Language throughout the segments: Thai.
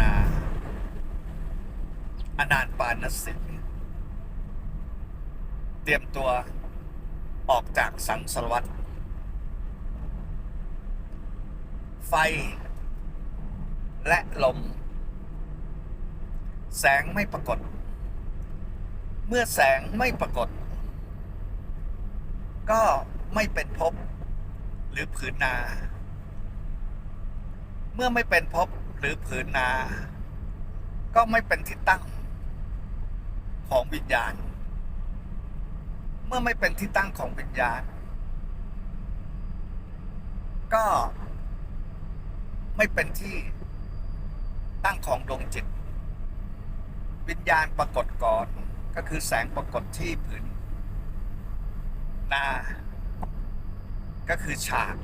นา อนานปานสิทธิ์เตรียมตัวออกจากสังสารวัตรไฟ และลม แสงไม่ปรากฏ เมื่อแสงไม่ปรากฏ ก็ไม่เป็นภพหรือผืนนา เมื่อไม่เป็นภพ หรือผืนนา ก็ไม่เป็นที่ตั้งของวิญญาณ เมื่อไม่เป็นที่ตั้งของวิญญาณ ก็ไม่เป็นที่ตั้งของดวงจิต วิญญาณปรากฏก่อนก็คือแสงปรากฏที่ผืนนา ก็คือฉาก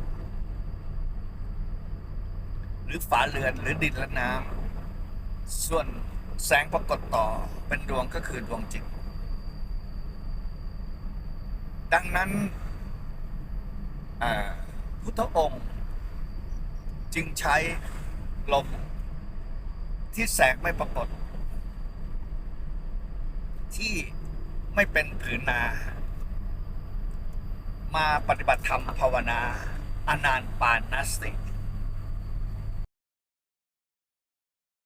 หรือฝาเรือนหรือดินและน้ำส่วนแสงปรากฏต่อเป็นดวงก็คือดวงจิต ดังนั้นพุทธองค์ จึงใช้ลมที่แสงไม่ปรากฏ ที่ไม่เป็นผืนนา มาปฏิบัติธรรมภาวนา อนานปานนสติ